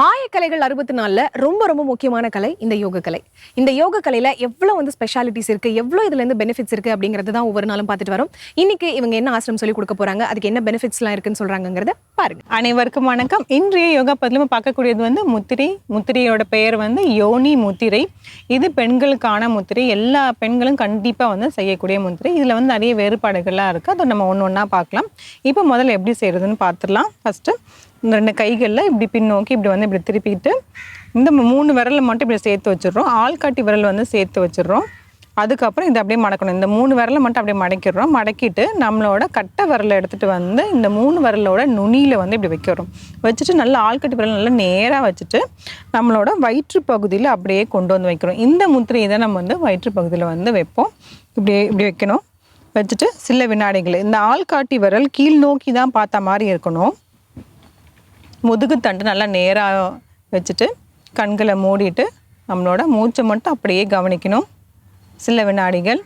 ஆயக்கலைகள் அறுபத்தி நாலில் ரொம்ப ரொம்ப முக்கியமான கலை இந்த யோக கலை. இந்த யோக கலையில் எவ்வளோ வந்து ஸ்பெஷாலிட்டிஸ் இருக்குது எவ்வளோ இதுலேருந்து பெனிஃபிட்ஸ் இருக்குது அப்படிங்கிறது தான் ஒவ்வொரு நாளும் பார்த்துட்டு வரும். இன்றைக்கி இவங்க என்ன ஆசிரம் சொல்லி கொடுக்க போகிறாங்க அதுக்கு என்ன பெனிஃபிட்ஸ்லாம் இருக்குன்னு சொல்றாங்கங்கறத பாருங்கள் அனைவருக்கும் வணக்கம். இன்றைய யோகா பதிலும் பார்க்கக்கூடியது வந்து முத்திரை. முத்திரையோட பெயர் வந்து யோனி முத்திரை. இது பெண்களுக்கான முத்திரை. எல்லா பெண்களும் கண்டிப்பாக வந்து செய்யக்கூடிய முத்திரை. இதில் வந்து நிறைய வேறுபாடுகள்லாம் இருக்குது அதை நம்ம ஒன்று ஒன்றா பார்க்கலாம். இப்போ முதல்ல எப்படி செய்கிறதுன்னு பார்த்துடலாம். ஃபஸ்ட்டு இந்த ரெண்டு கைகளில் இப்படி பின்னோக்கி இப்படி வந்து இப்படி திருப்பிக்கிட்டு இந்த மூணு விரலை மட்டும் இப்படி சேர்த்து வச்சிடுறோம். ஆள்காட்டி விரல் வந்து சேர்த்து வச்சிடுறோம். அதுக்கப்புறம் இதை அப்படியே மடக்கணும். இந்த மூணு விரலை மட்டும் அப்படியே மடக்கிடுறோம். மடக்கிட்டு நம்மளோட கட்டை விரலை எடுத்துகிட்டு வந்து இந்த மூணு விரலோட நுனியில் வந்து இப்படி வைக்கிறோம். வச்சுட்டு நல்லா ஆள்கட்டி விரல் நல்லா நேராக வச்சுட்டு நம்மளோட வயிற்று பகுதியில் அப்படியே கொண்டு வந்து வைக்கிறோம். இந்த முத்திரையை தான் நம்ம வந்து வயிற்று பகுதியில் வந்து வைப்போம். இப்படி இப்படி வைக்கணும். வச்சுட்டு சில வினாடிகள். இந்த ஆள்காட்டி விரல் கீழ் நோக்கி தான் பார்த்த மாதிரி இருக்கணும். முதுகு தண்டு நல்லா நேராக வச்சுட்டு கண்களை மூடிட்டு நம்மளோட மூச்சை மட்டும் அப்படியே கவனிக்கணும். சில வினாடிகள்.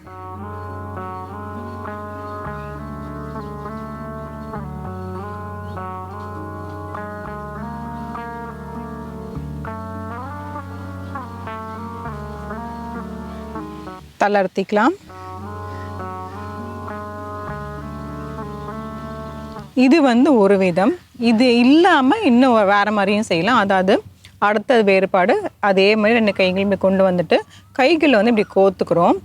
தளர்த்திக்கலாம். இது வந்து ஒரு விதம். இது இல்லாமல் இன்னும் வேறு மாதிரியும் செய்யலாம். அதாவது அடுத்த வேறுபாடு அதே மாதிரி ரெண்டு கைகள் இப்படி கொண்டு வந்துட்டு கைகளை வந்து இப்படி கோத்துக்கிறோம்.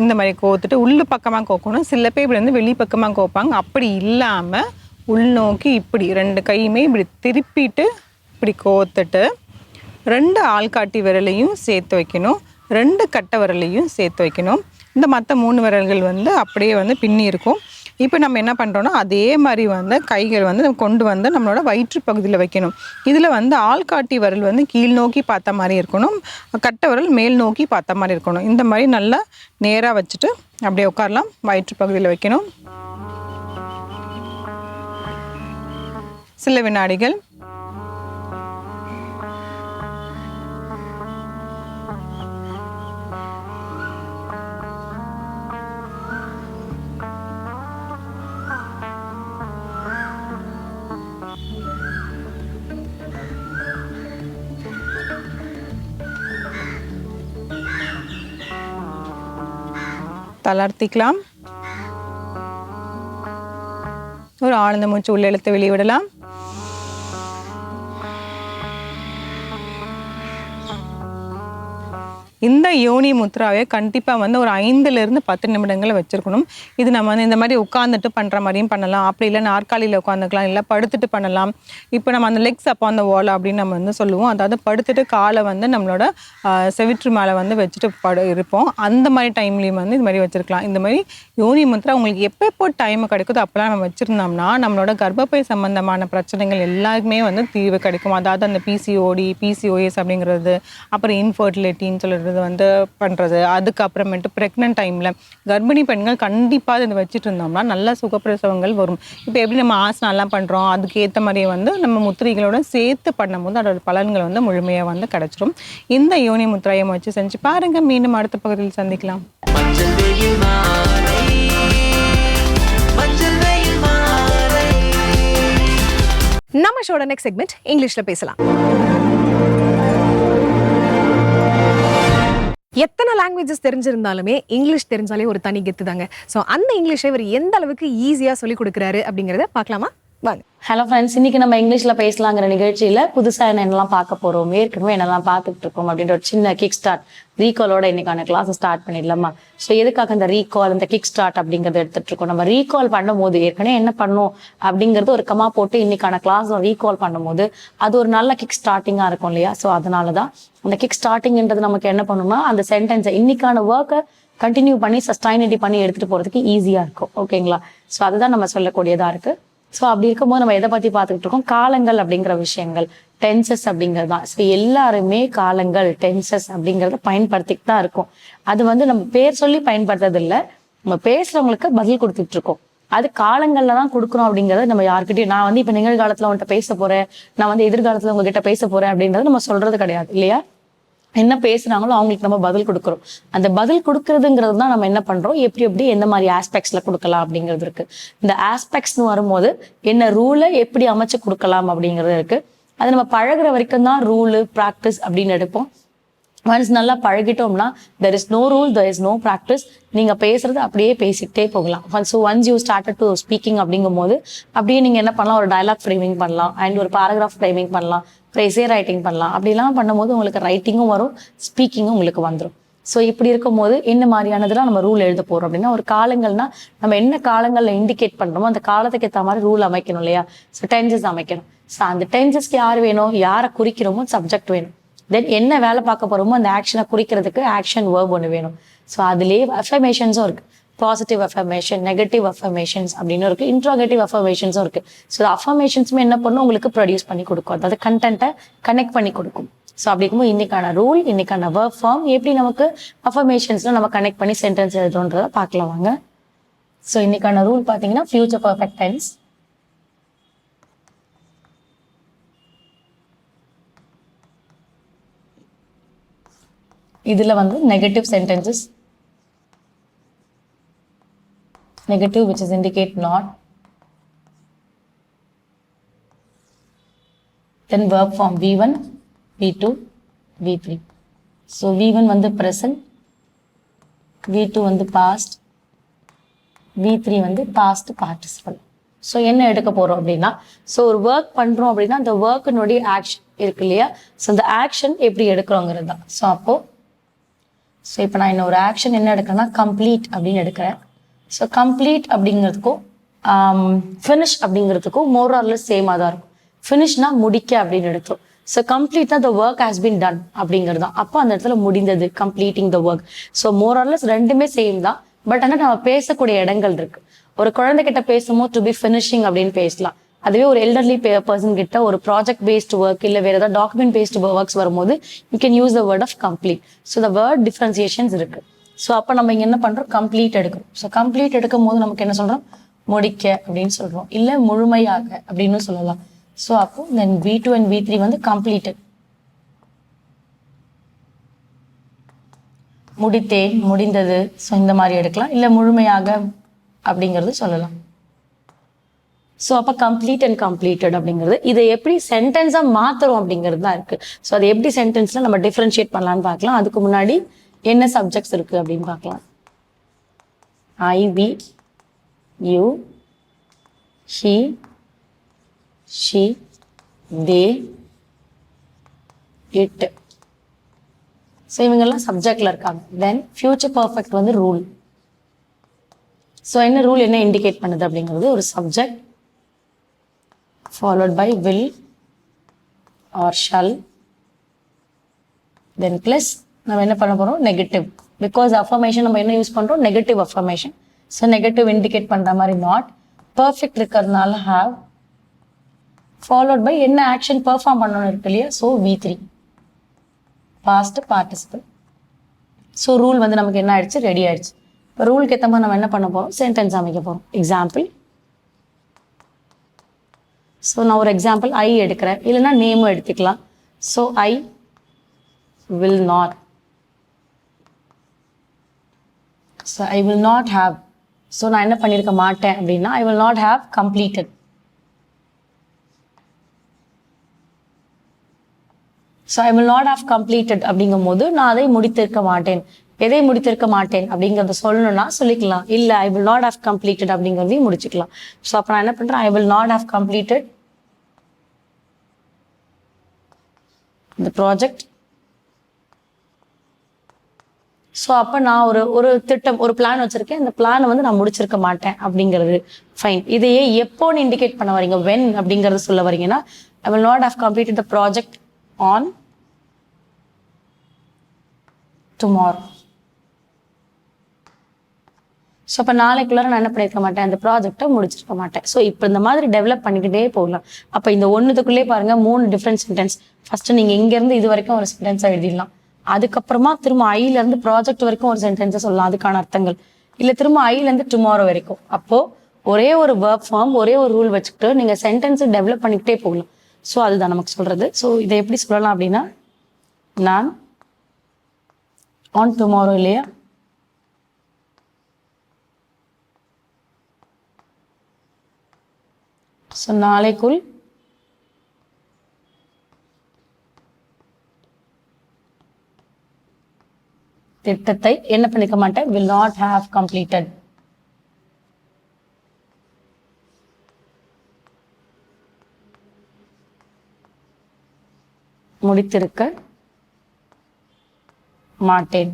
இந்த மாதிரி கோத்துட்டு உள்ள பக்கமாக கோக்கணும். சில பேர் இப்படி வந்து வெளி பக்கமாக கோப்பாங்க. அப்படி இல்லாமல் உள்நோக்கி இப்படி ரெண்டு கையுமே இப்படி திருப்பிட்டு இப்படி கோத்துட்டு ரெண்டு ஆள்காட்டி விரலையும் சேர்த்து வைக்கணும். ரெண்டு கட்டை விரலையும் சேர்த்து வைக்கணும். இந்த மற்ற மூணு விரல்கள் வந்து அப்படியே வந்து பின்னி இருக்கும். இப்போ நம்ம என்ன பண்ணுறோன்னா அதே மாதிரி வந்து கைகள் வந்து நம்ம கொண்டு வந்து நம்மளோட வயிற்று பகுதியில் வைக்கணும். இதில் வந்து ஆள்காட்டி விரல் வந்து கீழ் நோக்கி பார்த்த மாதிரி இருக்கணும். கட்டை விரல் மேல் நோக்கி பார்த்த மாதிரி இருக்கணும். இந்த மாதிரி நல்லா நேராக வச்சுட்டு அப்படியே உட்காரலாம். வயிற்று பகுதியில் வைக்கணும். சில வினாடிகள் தளர்த்திக்கலாம். ஒரு ஆழ்ந்த மூச்சு உள்ள வெளியிடலாம். இந்த யோனி முத்ராவை கண்டிப்பாக வந்து ஒரு ஐந்துலேருந்து பத்து நிமிடங்களை வச்சுருக்கணும். இது நம்ம வந்து இந்த மாதிரி உட்காந்துட்டு பண்ணுற மாதிரியும் பண்ணலாம். அப்படி இல்லை நாற்காலியில் உட்காந்துக்கலாம் இல்லை படுத்துட்டு பண்ணலாம். இப்போ நம்ம அந்த லெக்ஸ் அப்போ அந்த ஓலை அப்படின்னு நம்ம வந்து சொல்லுவோம். அதாவது படுத்துட்டு காலை வந்து நம்மளோட செவிற்று மேலே வந்து வச்சுட்டு படு இருப்போம். அந்த மாதிரி டைம்லேயும் வந்து இது மாதிரி வச்சுருக்கலாம். இந்த மாதிரி யோனி முத்ரா உங்களுக்கு எப்போ எப்போ டைம் கிடைக்குதோ அப்போலாம் நம்ம வச்சுருந்தோம்னா நம்மளோட கர்ப்பப்பை சம்மந்தமான பிரச்சனைகள் எல்லாருக்குமே வந்து தீர்வு கிடைக்கும். அதாவது அந்த பிசிஓடி பிசிஓஎஸ் அப்படிங்கிறது அப்புறம் இன்ஃபர்டிலிட்டின்னு சொல்கிறது வந்து பண்ணுறது அதுக்கப்புறமேட்டு ப்ரெக்னென்ட் டைமில் கர்ப்பிணி பெண்கள் கண்டிப்பாக இதை வச்சுட்டு இருந்தோம்னா நல்ல சுகப்பிரசவங்கள் வரும். இப்போ எப்படி நம்ம ஆசனம்லாம் பண்ணுறோம் அதுக்கு ஏற்ற மாதிரியே வந்து நம்ம முத்திரைகளோட சேர்த்து பண்ணும்போது அதோட பலன்கள் வந்து முழுமையாக வந்து கிடச்சிரும். இந்த யோனி முத்திரையம் வச்சு செஞ்சு பாருங்கள் மீண்டும் அடுத்த பகுதியில் சந்திக்கலாம். நம்ம ஷோட நெக்ஸ்ட் செக்மெண்ட் இங்கிலீஷில் பேசலாம். எத்தனை லாங்குவேஜஸ் தெரிஞ்சிருந்தாலுமே இங்கிலீஷ் தெரிஞ்சாலே ஒரு தனி கெத்து தாங்க ஸோ அந்த இங்கிலீஷை இவர் எந்த அளவுக்கு ஈஸியா சொல்லிக் கொடுக்குறாரு அப்படிங்கறத பார்க்கலாமா? வாங்க ஹலோ ஃப்ரெண்ட்ஸ் இன்னைக்கு நம்ம இங்கிலீஷ்ல பேசலாங்கிற நிகழ்ச்சியில புதுசா என்னென்னலாம் பார்க்க போறோம் ஏற்கனவே என்னெல்லாம் பார்த்துட்டு இருக்கோம் அப்படின்ற ஒரு சின்ன கிக் ஸ்டார்ட் ரீகாலோட இன்னைக்கான கிளாஸ் ஸ்டார்ட் பண்ணிடலாமா? ஸோ எதுக்காக அந்த ரீகால் இந்த கிக் ஸ்டார்ட் அப்படிங்கறத எடுத்துட்டு இருக்கோம். நம்ம ரீகால் பண்ணும்போது ஏற்கனவே என்ன பண்ணும் அப்படிங்கறது ஒரு கமா போட்டு இன்னைக்கான கிளாஸ் ரீகால் பண்ணும்போது அது ஒரு நல்ல கிக் ஸ்டார்டிங்கா இருக்கும் இல்லையா? ஸோ அதனால தான் அந்த கிக் ஸ்டார்டிங்ன்றது நமக்கு என்ன பண்ணணும்னா அந்த சென்டென்ஸை இன்னைக்கான ஒர்க்கை கண்டினியூ பண்ணி சஸ்டைனிட்டி பண்ணி எடுத்துட்டு போறதுக்கு ஈஸியா இருக்கும். ஓகேங்களா ஸோ அதுதான் நம்ம சொல்லக்கூடியதா இருக்கு. ஸோ அப்படி இருக்கும்போது நம்ம எதை பத்தி பார்த்துக்கிட்டு இருக்கோம்? காலங்கள் அப்படிங்கிற விஷயங்கள். டென்சஸ் அப்படிங்கிறது தான் ஸோ எல்லாருமே காலங்கள் டென்சஸ் அப்படிங்கிறத பயன்படுத்திட்டு தான் இருக்கும். அது வந்து நம்ம பேர் சொல்லி பயன்படுத்துறது இல்லை நம்ம பேசுறவங்களுக்கு பதில் கொடுத்துட்டு இருக்கோம். அது காலங்கள்ல தான் கொடுக்குறோம் அப்படிங்கறத நம்ம யார்கிட்டயும் நான் வந்து இப்ப நிகழ்காலத்துல உன்கிட்ட பேச போறேன். நான் வந்து எதிர்காலத்துல உங்ககிட்ட பேச போறேன் அப்படின்றத நம்ம சொல்றது கிடையாது இல்லையா? என்ன பேசுறாங்களோ அவங்களுக்கு நம்ம பதில் கொடுக்குறோம். அந்த பதில் கொடுக்கறதுங்கிறது தான் நம்ம என்ன பண்றோம்? எப்படி எப்படி எந்த மாதிரி ஆஸ்பெக்ட்ஸ்ல கொடுக்கலாம் அப்படிங்கிறது இருக்கு. இந்த ஆஸ்பெக்ட்ஸ்னு வரும்போது என்ன ரூலை எப்படி அமைச்சு கொடுக்கலாம் அப்படிங்கிறது இருக்கு. அது நம்ம பழகுற வரைக்கும் தான் ரூலு ப்ராக்டிஸ் அப்படின்னு எடுப்போம். ஒன்ஸ் நல்லா பழகிட்டோம்னா there is no rule there is no practice நீங்கள் பேசுறது அப்படியே பேசிக்கிட்டே போகலாம். Once once you started to speaking அப்படிங்கும் போது அப்படியே நீங்கள் என்ன பண்ணலாம்? ஒரு டயலாக் ஃப்ரேமிங் பண்ணலாம். அண்ட் ஒரு பேராகிராஃப் ஃப்ரேமிங் பண்ணலாம். ப்ரைஸே ரைட்டிங் பண்ணலாம். அப்படிலாம் பண்ணும்போது உங்களுக்கு ரைட்டிங்கும் வரும் ஸ்பீக்கிங்கும் உங்களுக்கு வந்துடும் ஸோ இப்படி இருக்கும்போது என்ன மாதிரியானதுலாம் நம்ம ரூல் எழுத போகிறோம் அப்படின்னா ஒரு காலங்கள்னா நம்ம என்ன காலங்களில் இண்டிகேட் பண்ணுறோமோ அந்த காலத்துக்கு ஏற்ற மாதிரி ரூல் அமைக்கணும் இல்லையா? ஸோ டென்சஸ் அமைக்கணும். ஸோ அந்த டென்சஸ்க்கு யார் வேணும்? யாரை குறிக்கிறோமோ சப்ஜெக்ட் வேணும். தென் என்ன வேலை பார்க்க போறோமோ அந்த ஆக்ஷனை குறிக்கிறதுக்கு ஆக்ஷன் வேர்ப் ஒன்று வேணும். ஸோ அதுலேயே அஃபர்மேஷன்ஸும் இருக்கு. பாசிட்டிவ் அஃபர்மேஷன் நெகட்டிவ் அஃபர்மேஷன்ஸ் அப்படின்னு இருக்கு. இன்ட்ராகேட்டிவ் அஃபர்மேஷன்ஸும் இருக்கு. ஸோ அஃபர்மேஷன்ஸுமே என்ன பண்ணும்? உங்களுக்கு ப்ரொடியூஸ் பண்ணி கொடுக்கும். அதாவது கண்டென்ட்டை கனெக்ட் பண்ணி கொடுக்கும். ஸோ அப்படி இருக்கும்போது இன்னைக்கான ரூல் இன்னைக்கான ஒர்க் ஃபார்ம் எப்படி நமக்கு அஃபர்மேஷன்ஸ்ல நம்ம கனெக்ட் பண்ணி சென்டென்ஸ் எழுதுன்றதை பார்க்கலாம் வாங்க. ஸோ இன்னைக்கான ரூல் பார்த்தீங்கன்னா ஃபியூச்சர் பர்ஃபெக்ட் டென்ஸ் இதில் வந்து negative sentences negative which is indicate not. Then verb form v1 v2 v3 so v1 வந்து ப்ரெசன்ட் வி டூ வந்து பாஸ்ட் வி த்ரீ வந்து பாஸ்ட் பார்ட்டிசிபல் ஸோ என்ன எடுக்க போகிறோம் அப்படின்னா ஸோ ஒரு ஒர்க் பண்ணுறோம் அப்படின்னா அந்த ஒர்க்கினுடைய ஆக்ஷன் இருக்கு இல்லையா? ஸோ அந்த ஆக்ஷன் எப்படி எடுக்கிறோங்கிறது தான். ஸோ அப்போது ஸோ இப்போ நான் இன்னொரு ஆக்ஷன் என்ன எடுக்கிறேன்னா கம்ப்ளீட் அப்படின்னு எடுக்கிறேன். ஸோ கம்ப்ளீட் அப்படிங்கிறதுக்கும் um, ஃபினிஷ் அப்படிங்கிறதுக்கும் மோர் ஆர்லெஸ் சேமாக தான் இருக்கும். ஃபினிஷ்னா முடிக்க அப்படின்னு எடுத்தோம். ஸோ கம்ப்ளீட்டாக the work has been done அப்படிங்கிறது தான். அப்போ அந்த இடத்துல முடிந்தது completing the work so more or less ரெண்டுமே சேம் தான். பட் ஆனால் நம்ம பேசக்கூடிய இடங்கள் இருக்கு. ஒரு குழந்தைகிட்ட பேசும்போது டு பி ஃபினிஷிங் அப்படின்னு பேசலாம். அதுவே ஒரு எல்டர்லி பர்சன் கிட்ட ஒரு ப்ராஜெக்ட் பேஸ்ட் ஒர்க் இல்லை வேற ஏதாவது டாக்குமெண்ட் பேஸ்ட் ஒர்க்ஸ் வரும்போது you can use the word of complete so the word differentiations இருக்கு. ஸோ அப்போ நம்ம இங்கே என்ன பண்ணுறோம் கம்ப்ளீட் எடுக்கிறோம். ஸோ கம்ப்ளீட் எடுக்கும் போது நமக்கு என்ன சொல்கிறோம் முடிக்க அப்படின்னு சொல்கிறோம் இல்லை முழுமையாக அப்படின்னு சொல்லலாம். ஸோ அப்போ then V two and V three வந்து கம்ப்ளீட்டட் முடித்தேன் முடிந்தது. ஸோ இந்த மாதிரி எடுக்கலாம். இல்லை முழுமையாக அப்படிங்கிறது சொல்லலாம். ஸோ அப்போ கம்ப்ளீட் அண்ட் கம்ப்ளீட்டட் அப்படிங்கிறது இதை எப்படி சென்டென்ஸாக மாற்றுறோம் அப்படிங்கிறது தான் இருக்குது ஸோ அதை எப்படி சென்டென்ஸில் நம்ம டிஃப்ரென்ஷியேட் பண்ணலாம்னு பார்க்கலாம். அதுக்கு முன்னாடி என்ன சப்ஜெக்ட்ஸ் இருக்குது அப்படின்னு பார்க்கலாம். I we you he she they it so இவங்கெல்லாம் சப்ஜெக்டில் இருக்காங்க. தென் ஃபியூச்சர் பர்ஃபெக்ட் வந்து ரூல் ஸோ என்ன ரூல் என்ன இண்டிகேட் பண்ணுது அப்படிங்கிறது ஒரு subject followed by will or shall. Then plus நம்ம என்ன பண்ண போகிறோம் நெகட்டிவ் பிகாஸ் அஃபர்மேஷன் நம்ம என்ன யூஸ் பண்ணுறோம் negative affirmation so negative indicate பண்ணுற மாதிரி நாட் பர்ஃபெக்ட் இருக்கிறதுனால ஹாவ் ஃபாலோட் பை என்ன ஆக்ஷன் பர்ஃபார்ம் பண்ணணும் இருக்கு இல்லையா? So V three past participle so rule வந்து நமக்கு என்ன ஆயிடுச்சு? ரெடி ஆயிடுச்சு. இப்போ ரூலுக்கு ஏற்ற மாதிரி நம்ம என்ன பண்ண போகிறோம் சென்டென்ஸ் அமைக்க போகிறோம் எக்ஸாம்பிள் ஸோ நான் ஒரு எக்ஸாம்பிள் ஐ எடுக்கிறேன். இல்லைன்னா நேமும் எடுத்துக்கலாம். So I will not so I will not have so நான் என்ன பண்ணியிருக்க மாட்டேன் அப்படின்னா I will not have completed so I will not have completed அப்படிங்கும் போது நான் அதை முடித்திருக்க மாட்டேன். எதை முடித்திருக்க மாட்டேன் அப்படிங்கிறத சொல்லணும்னா சொல்லிக்கலாம். இல்லை I will not have completed அப்படிங்கிறதையும் முடிச்சுக்கலாம். ஸோ அப்போ நான் என்ன பண்ணுறேன் I will not have completed இந்த ப்ராஜெக்ட் ஸோ அப்போ நான் ஒரு ஒரு திட்டம் ஒரு பிளான் வச்சிருக்கேன். இந்த பிளானை வந்து நான் முடிச்சிருக்க மாட்டேன் அப்படிங்கிறது ஃபைன் இதையே எப்போன்னு இண்டிகேட் பண்ண வரீங்க? வென் அப்படிங்கிறத சொல்ல வரீங்கன்னா I will not have completed the project on tomorrow so அப்போ நாளைக்குள்ளார நான் என்ன பண்ணியிருக்க மாட்டேன்? அந்த ப்ராஜெக்டை முடிச்சிருக்க மாட்டேன். ஸோ இப்போ இந்த மாதிரி டெவலப் பண்ணிக்கிட்டே போகலாம். அப்போ இந்த ஒன்றுத்துக்குள்ளே பாருங்க மூணு டிஃப்ரெண்ட் சென்டென்ஸ் ஃபர்ஸ்ட் நீங்கள் இங்கேருந்து இது வரைக்கும் ஒரு சென்டென்ஸாக எழுதிடலாம். அதுக்கப்புறமா திரும்ப ஐலேருந்து ப்ராஜெக்ட் வரைக்கும் ஒரு சென்டென்ஸை சொல்லலாம். அதுக்கான அர்த்தங்கள். இல்லை திரும்ப ஐலேருந்து டுமாரோ வரைக்கும். அப்போது ஒரே ஒரு ஒர்க் ஃபார்ம் ஒரே ஒரு ரூல் வச்சுக்கிட்டு நீங்கள் சென்டென்ஸை டெவலப் பண்ணிக்கிட்டே போகலாம். ஸோ அதுதான் நமக்கு சொல்கிறது ஸோ இதை எப்படி சொல்லலாம் அப்படின்னா நான் ஆன் டுமாரோ இல்லையா? ஸோ நாளைக்குள் திட்டத்தை என்ன பண்ணிக்க மாட்டேன்? வில் நாட் ஹாவ் கம்ப்ளீட்டட் முடித்திருக்க மாட்டேன்.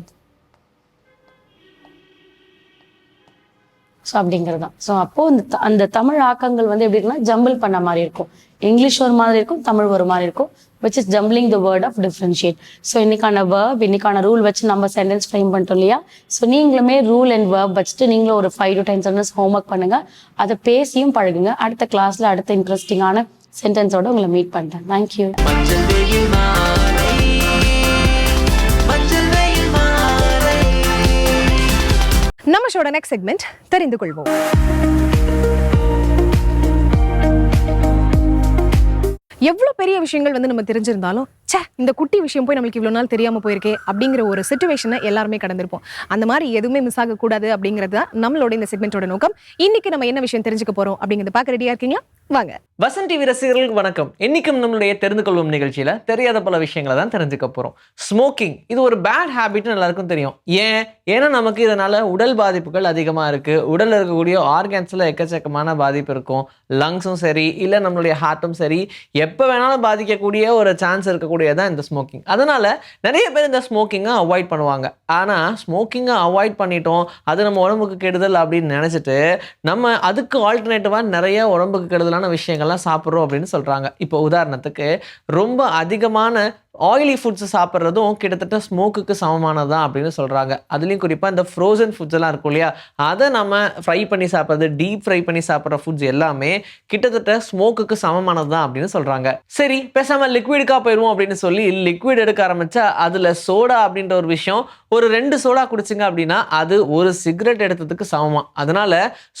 ஸோ அப்படிங்கிறது தான் ஸோ அப்போ இந்த த- அந்த தமிழ் ஆக்கங்கள் வந்து எப்படி இருக்குன்னா ஜம்பிள் பண்ண மாதிரி இருக்கும். இங்கிலீஷ் ஒரு மாதிரி இருக்கும் தமிழ் ஒரு மாதிரி இருக்கும் which is jumbling the word of differentiate so இன்னைக்கான வேர்ப் இன்னைக்கான ரூல் வச்சு நம்ம சென்டென்ஸ் ஃப்ரேம் பண்ணிட்டோம் இல்லையா? ஸோ நீங்களுமே ரூல் அண்ட் வேர்ப் வச்சுட்டு நீங்களும் ஒரு five to ten sentence homework பண்ணுங்க. அதை பேசியும் பழகுங்க. அடுத்த கிளாஸ்ல அடுத்த இன்ட்ரெஸ்டிங்கான சென்டென்ஸோட உங்களை மீட் பண்ணுறேன் தேங்க்யூ நம்ம ஷோட நெக்ஸ்ட் செக்மெண்ட் தெரிந்து கொள்வோம். எவ்வளோ பெரிய விஷயங்கள் வந்து நம்ம தெரிஞ்சிருந்தாலும் ச்சே இந்த குட்டி விஷயம் போய் நம்மளுக்கு இவ்வளோ நாள் தெரியாமல் போயிருக்கே அப்படிங்கிற ஒரு சுச்சுவேஷனை எல்லாருமே கடந்திருப்போம். அந்த மாதிரி எதுவுமே மிஸ் ஆகக்கூடாது அப்படிங்கிறது தான் நம்மளோட இந்த செக்மெண்ட்டோட நோக்கம். இன்னைக்கு நம்ம என்ன விஷயம் தெரிஞ்சுக்க போகிறோம் அப்படிங்கிறத பார்க்க ரெடியாக இருக்கீங்களா? வாங்க. வசன் டிவி ரசிகர்களுக்கு வணக்கம். இன்னைக்கும் நம்மளுடைய தெரிந்து கொள்வோம் நிகழ்ச்சியில் தெரியாத பல விஷயங்களை தான் தெரிஞ்சுக்க போகிறோம் ஸ்மோக்கிங் இது ஒரு பேட் ஹேபிட்னு எல்லாருக்கும் தெரியும். ஏன்? ஏன்னா நமக்கு இதனால உடல் பாதிப்புகள் அதிகமாக இருக்கு. உடலில் இருக்கக்கூடிய ஆர்கன்ஸ்ல எக்கச்சக்கமான பாதிப்பு இருக்கும். லங்ஸும் சரி இல்லை நம்மளுடைய ஹார்ட்டும் சரி. எப்போ வேணாலும் பாதிக்கக்கூடிய ஒரு சான்ஸ் இருக்கக்கூடிய தான் இந்த ஸ்மோக்கிங் அதனால் நிறைய பேர் இந்த ஸ்மோக்கிங்கை அவாய்ட் பண்ணுவாங்க. ஆனால் ஸ்மோக்கிங்கை அவாய்ட் பண்ணிட்டோம் அது நம்ம உடம்புக்கு கெடுதல் அப்படின்னு நினச்சிட்டு நம்ம அதுக்கு ஆல்டர்னேட்டிவாக நிறைய உடம்புக்கு கெடுதலான விஷயங்கள்லாம் சாப்பிட்றோம் அப்படின்னு சொல்கிறாங்க இப்போ உதாரணத்துக்கு ரொம்ப அதிகமான ஆயிலி ஃபுட்ஸ் சாப்பிட்றதும் கிட்டத்தட்ட ஸ்மோக்குக்கு சமமானது தான் அப்படின்னு சொல்கிறாங்க அதுலேயும் குறிப்பாக இந்த ஃப்ரோசன் ஃபுட்ஸ் எல்லாம் இருக்கும் இல்லையா? அதை நம்ம ஃப்ரை பண்ணி சாப்பிட்றது டீப் ஃப்ரை பண்ணி சாப்பிட்ற ஃபுட்ஸ் எல்லாமே கிட்டத்தட்ட ஸ்மோக்குக்கு சமமானது தான் அப்படின்னு சொல்கிறாங்க சரி பேசாமல் லிக்விடுக்காக போயிடுவோம் அப்படின்னு சொல்லி லிக்விட் எடுக்க ஆரம்பித்தா அதில் சோடா அப்படின்ற ஒரு விஷயம் ஒரு ரெண்டு சோடா குடிச்சிங்க அப்படின்னா அது ஒரு சிகரெட் எடுத்ததுக்கு சமமா. அதனால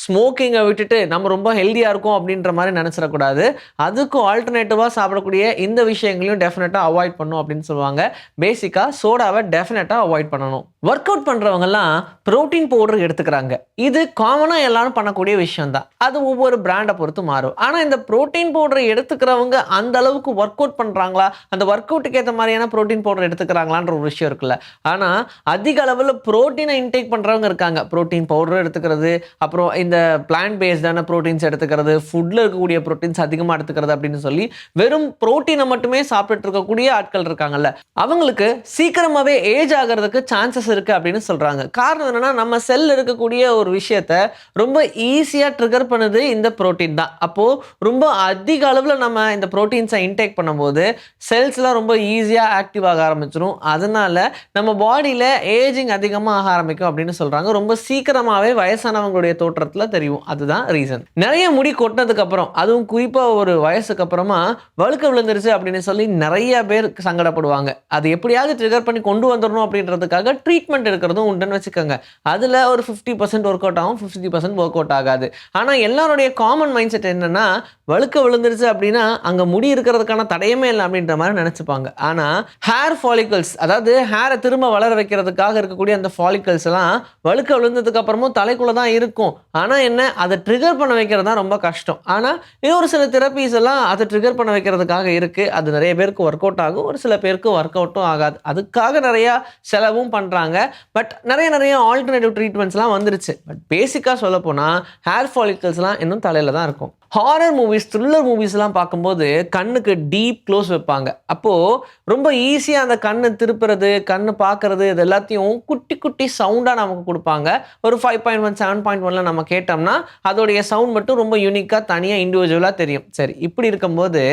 ஸ்மோக்கிங்கை விட்டுட்டு நம்ம ரொம்ப ஹெல்த்தியாக இருக்கும் அப்படின்ற மாதிரி நினச்சிடக்கூடாது. அதுக்கும் ஆல்டர்னேட்டிவாக சாப்பிடக்கூடிய இந்த விஷயங்களையும் டெஃபினட்டாக அவாய்ட் பண்ணும் அப்படின்னு சொல்லுவாங்க. பேசிக்காக சோடாவை டெஃபினட்டாக அவாய்ட் பண்ணணும். ஒர்க் அவுட் பண்ணுறவங்கலாம் ப்ரோட்டீன் பவுடர் எடுத்துக்கிறாங்க. இது காமனாக எல்லாரும் பண்ணக்கூடிய விஷயம் தான் அது ஒவ்வொரு பிராண்டை பொறுத்து மாறும். ஆனால் இந்த ப்ரோட்டீன் பவுடரை எடுத்துக்கிறவங்க அந்த அளவுக்கு ஒர்க் அவுட் பண்ணுறாங்களா அந்த ஒர்க் அவுட்டுக்கு ஏற்ற மாதிரியான ப்ரோட்டீன் பவுடர் எடுத்துக்கிறாங்களான்ற ஒரு விஷயம் இருக்குல்ல. ஆனால் அதிக அளவில் ப்ரோட்டீனை இன்டேக் பண்ணுறவங்க இருக்காங்க. ப்ரோட்டீன் பவுடர் எடுத்துக்கிறது அப்புறம் இந்த பிளான்ட் பேஸ்டான ப்ரோட்டீன்ஸ் எடுத்துக்கிறது ஃபுட்டில் இருக்கக்கூடிய ப்ரோட்டீன்ஸ் அதிகமாக எடுத்துக்கிறது அப்படின்னு சொல்லி வெறும் ப்ரோட்டீனை மட்டுமே சாப்பிட்டுட்டு இருக்கக்கூடிய ஆட்கள் இருக்காங்கல்ல. அவங்களுக்கு சீக்கிரமாகவே ஏஜ் ஆகிறதுக்கு சான்சஸ் இருக்குது அப்படின்னு சொல்கிறாங்க காரணம் என்னென்னா நம்ம செல் இருக்கக்கூடிய ஒரு விஷயத்த ரொம்ப ஈஸியாக ட்ரிகர் பண்ணுது இந்த ப்ரோட்டீன் தான். அப்போது ரொம்ப அதிக அளவில் நம்ம இந்த ப்ரோட்டீன்ஸை இன்டேக் பண்ணும்போது செல்ஸ்லாம் ரொம்ப ஈஸியாக ஆக்டிவ் ஆக ஆரம்பிச்சிடும் அதனால் நம்ம பாடியில் ஏஜிங் அதிகமாக ஆக ஆரம்பிக்கும் அப்படின்னு சொல்கிறாங்க ரொம்ப சீக்கிரமாகவே வயசானவங்களுடைய தோற்றத்தில் தெரியும். அதுதான் ரீசன் நிறைய முடி கொட்டினதுக்கு அப்புறம் அதுவும் குறிப்பாக ஒரு வயசுக்கு அப்புறமா வழுக்க விழுந்துருச்சு அப்படின்னு சொல்லி நிறைய பேர் சங்கடப்படுவாங்க. அது எப்படியாவது ட்ரிகர் பண்ணி கொண்டு வந்துடணும் அப்படின்றதுக்காக ட்ரீட்மெண்ட் எடுக்கிறதும் உண்டுன்னு வச்சுக்கோங்க. அதில் ஒரு ஃபிஃப்டி பர்சன்ட் ஒர்க் அவுட் ஆகும். ஃபிஃப்டி பர்சன்ட் ஒர்க் அவுட் ஆகாது. ஆனால் எல்லாருடைய காமன் மைண்ட் செட் என்னன்னா வழுக்க விழுந்துருச்சு அப்படின்னா அங்கே முடி இருக்கிறதுக்கான தடையமே இல்லை அப்படின்ற மாதிரி நினச்சிப்பாங்க. ஆனால் ஹேர் ஃபாலிகல்ஸ் அதாவது ஹேரை திரும்ப வளர வைக்கிறதுக்காக இருக்கக்கூடிய அந்த ஃபாலிக்கல்ஸ் எல்லாம் வழுக்க விழுந்ததுக்கு அப்புறமும் தலைக்குள்ள தான் இருக்கும். ஆனால் என்ன? அதை ட்ரிகர் பண்ண வைக்கிறது தான் ரொம்ப கஷ்டம். ஆனால் இன்னொரு சில தெரப்பீஸ் எல்லாம் அதை ட்ரிகர் பண்ண வைக்கிறதுக்காக இருக்குது அது நிறைய பேருக்கு ஒர்க் அவுட் ஆகும். ஒரு சில பேருக்கு ஒர்க் அவுட்டும் ஆகாது. அதுக்காக நிறையா செலவும் பண்ணுறாங்க பட் நிறைய நிறைய ஆல்டர்னேட்டிவ் ட்ரீட்மெண்ட்ஸ்லாம் வந்துருச்சு. பட் பேசிக்காக சொல்ல போனால் ஹேர் ஃபாலிக்கல்ஸ்லாம் இன்னும் தலையில் தான் இருக்கும். ஹாரர் மூவிஸ் த்ரில்லர் மூவிஸ்லாம் பார்க்கும்போது கண்ணுக்கு டீப் க்ளோஸ் வைப்பாங்க. அப்போது ரொம்ப ஈஸியாக அந்த கண்ணை திருப்புறது கண்ணு பார்க்குறது இது எல்லாத்தையும் குட்டி குட்டி சவுண்டாக நமக்கு கொடுப்பாங்க. ஒரு five point one seven point ஒன்ல நம்ம கேட்டோம்னா அதோடைய சவுண்ட் மட்டும் ரொம்ப யூனிக்காக தனியாக இண்டிவிஜுவலாக தெரியும். சரி இப்படி இருக்கும்போது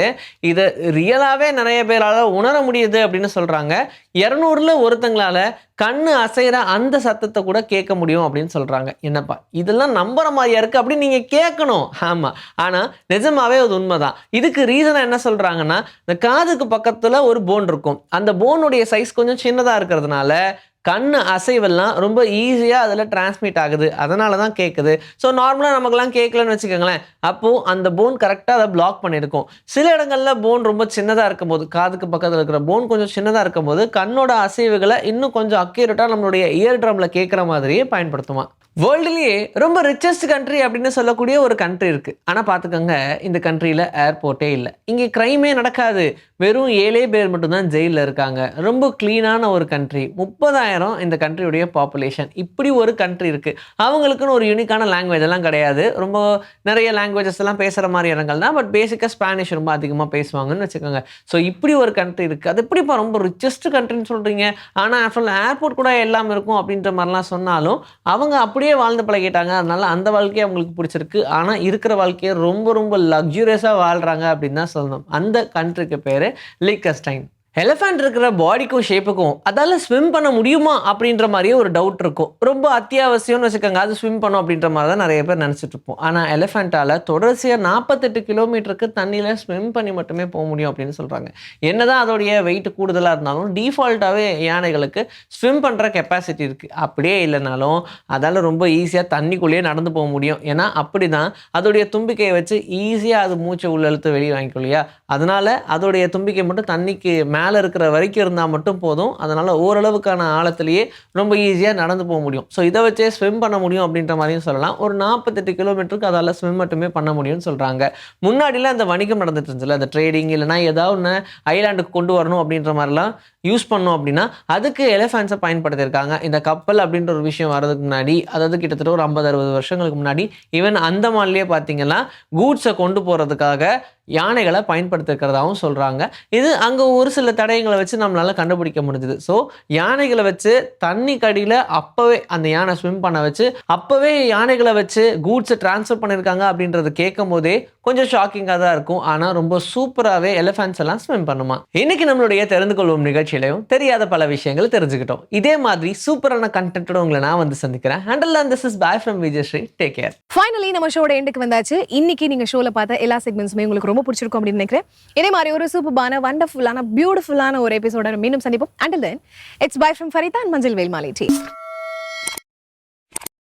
இதை ரியலாகவே நிறைய பேரால் உணர முடியுது அப்படின்னு சொல்கிறாங்க இரநூறுல ஒருத்தங்களால கண்ணு அசைகிற அந்த சத்தத்தை கூட கேட்க முடியும் அப்படின்னு சொல்றாங்க. என்னப்பா இதெல்லாம் நம்புற மாதிரியா இருக்கு அப்படின்னு நீங்க கேட்கணும். ஆமா. ஆனா நிஜமாவே அது உண்மைதான். இதுக்கு ரீசனாக என்ன சொல்றாங்கன்னா இந்த காதுக்கு பக்கத்துல ஒரு போன் இருக்கும். அந்த போனுடைய சைஸ் கொஞ்சம் சின்னதா இருக்கிறதுனால கண் அசைவெல்லாம் ரொம்ப ஈஸியாக அதில் டிரான்ஸ்மிட் ஆகுது. அதனால தான் கேட்குது ஸோ நார்மலாக நமக்குலாம் கேட்கலன்னு வச்சுக்கோங்களேன். அப்போது அந்த போன் கரெக்டாக அதை பிளாக் பண்ணியிருக்கும். சில இடங்களில் போன் ரொம்ப சின்னதாக இருக்கும்போது காதுக்கு பக்கத்தில் இருக்கிற போன் கொஞ்சம் சின்னதாக இருக்கும்போது கண்ணோட அசைவுகளை இன்னும் கொஞ்சம் அக்யூரேட்டாக நம்மளுடைய இயர் ட்ரம்மில் கேட்குற மாதிரியே பயன்படுத்துவான் வேர்ல்டுலேயே ரொம்ப ரிச்சஸ்ட் கண்ட்ரி அப்படின்னு சொல்லக்கூடிய ஒரு கண்ட்ரி இருக்குது ஆனால் பார்த்துக்கோங்க இந்த கண்ட்ரியில் ஏர்போர்ட்டே இல்லை. இங்கே க்ரைமே நடக்காது. வெறும் ஏழே பேர் மட்டும்தான் ஜெயிலில் இருக்காங்க. ரொம்ப க்ளீனான ஒரு கண்ட்ரி முப்பதாயிரம் இந்த கண்ட்ரியுடைய பாப்புலேஷன் இப்படி ஒரு கண்ட்ரி இருக்குது அவங்களுக்குன்னு ஒரு யூனிக்கான லாங்குவேஜ் எல்லாம் கிடையாது. ரொம்ப நிறைய லாங்குவேஜஸ் எல்லாம் பேசுகிற மாதிரி இடங்கள் தான். பட் பேசிக்காக ஸ்பானிஷ் ரொம்ப அதிகமாக பேசுவாங்கன்னு வச்சுக்கோங்க. ஸோ இப்படி ஒரு கண்ட்ரி இருக்குது அது எப்படிப்பா ரொம்ப ரிச்சஸ்ட் கண்ட்ரின்னு சொல்கிறீங்க ஆனால் ஆஃப்டர் ஏர்போர்ட் கூட எல்லாம் இருக்கும் அப்படின்ற மாதிரிலாம் சொன்னாலும் அவங்க அப்படியே வாழ்ந்து பழகிட்டாங்க. அதனால அந்த வாழ்க்கையை அவங்களுக்கு பிடிச்சிருக்கு. ஆனால் இருக்கிற வாழ்க்கையை ரொம்ப ரொம்ப லக்ஸூரியஸாக வாழ்கிறாங்க அப்படின்னு தான் சொல்லணும். அந்த கண்ட்ரிக்கு பேர் லீக்கஸ்டைன் எலஃபண்ட் இருக்கிற பாடிக்கும் ஷேப்புக்கும் அதால ஸ்விம் பண்ண முடியுமா அப்படின்ற மாதிரியே ஒரு டவுட் இருக்கும். ரொம்ப அத்தியாவசியம்னு வச்சுக்கோங்க. அது ஸ்விம் பண்ணும் அப்படின்ற மாதிரி தான் நிறைய பேர் நினச்சிட்டு இருப்போம். ஆனால் எலஃபண்ட்டால் தொடர்ச்சியாக நாற்பத்தெட்டு கிலோமீட்டருக்கு தண்ணியில் ஸ்விம் பண்ணி மட்டுமே போக முடியும் அப்படின்னு சொல்கிறாங்க என்ன தான் அதோடைய வெயிட் கூடுதலாக இருந்தாலும் டிஃபால்ட்டாகவே யானைகளுக்கு ஸ்விம் பண்ணுற கெப்பாசிட்டி இருக்குது அப்படியே இல்லைனாலும் அதால் ரொம்ப ஈஸியாக தண்ணிக்குள்ளேயே நடந்து போக முடியும். ஏன்னா அப்படி தான் அதோடைய தும்பிக்கையை வச்சு ஈஸியாக அது மூச்சை உள்ளெழுத்து வெளியே வாங்கிக்கொள்ளியா அதனால் அதோடைய தும்பிக்கை மட்டும் தண்ணிக்கு மேலே மேலே இருக்கிற வரைக்கும் இருந்தால் மட்டும் போதும். அதனால் ஓரளவுக்கான ஆழத்துலேயே ரொம்ப ஈஸியாக நடந்து போக முடியும். ஸோ இதை வச்சே ஸ்விம் பண்ண முடியும் அப்படின்ற மாதிரியும் சொல்லலாம். ஒரு நாற்பத்தெட்டு கிலோமீட்டருக்கு அதால் ஸ்விம் மட்டுமே பண்ண முடியும்னு சொல்கிறாங்க முன்னாடிலாம் அந்த வணிகம் நடந்துட்டு இருந்துச்சுல அந்த ட்ரேடிங் இல்லைனா ஏதாவது ஒன்று ஐலாண்டுக்கு கொண்டு வரணும் அப்படின்ற மாதிரிலாம் யூஸ் பண்ணோம் அப்படின்னா அதுக்கு எலஃபான்ஸை பயன்படுத்தியிருக்காங்க. இந்த கப்பல் அப்படின்ற ஒரு விஷயம் வர்றதுக்கு முன்னாடி அதாவது கிட்டத்தட்ட ஒரு ஐம்பது அறுபது வருஷங்களுக்கு முன்னாடி ஈவன் அந்த அந்தமான்லேயே பார்த்தீங்கன்னா கூட்ஸை கொண்டு போகிறதுக்காக யானைகளை பயன்படுத்திருக்கிறதாகவும் சொல்கிறாங்க இது அங்கே ஒரு சில தடயங்களை வச்சு நம்மளால் கண்டுபிடிக்க முடிஞ்சுது. ஸோ யானைகளை வச்சு தண்ணி கடியில் அப்போவே அந்த யானை ஸ்விம் பண்ண வச்சு அப்போவே யானைகளை வச்சு கூட்ஸை ட்ரான்ஸ்ஃபர் பண்ணியிருக்காங்க அப்படின்றது கேட்கும் போதே கொஞ்சம் ஷாக்கிங்காக தான் இருக்கும். ஆனால் ரொம்ப சூப்பராகவே எலிஃபண்ட்ஸ் எல்லாம் ஸ்விம் பண்ணுமா? இன்னைக்கு நம்மளுடைய தெரிந்து கொள்வோம் நிகழ்ச்சியிலையும் தெரியாத பல விஷயங்கள் தெரிஞ்சுக்கிட்டோம். இதே மாதிரி சூப்பரான கண்டென்ட்டோட உங்களை நான் வந்து சந்திக்கிறேன். Handle and this is bye from Vijayashree take care finally நம்ம ஷோட எண்டுக்கு வந்தாச்சு. இன்னைக்கு நீங்க ஷோல பார்த்த எல்லா செக்மெண்ட்ஸுமே உங்களுக்கு ரொம்ப பிடிச்சிருக்கும் அப்படின்னு நினைக்கிறேன். இதே மாதிரி ஒரு சூப்பரான வண்டர்ஃபுல்லான பியூட்டிஃபுல்லான ஒரு எபிசோட மீண்டும் சந்திப்போம். Until then it's bye from Farida and Manjal Velmalai tea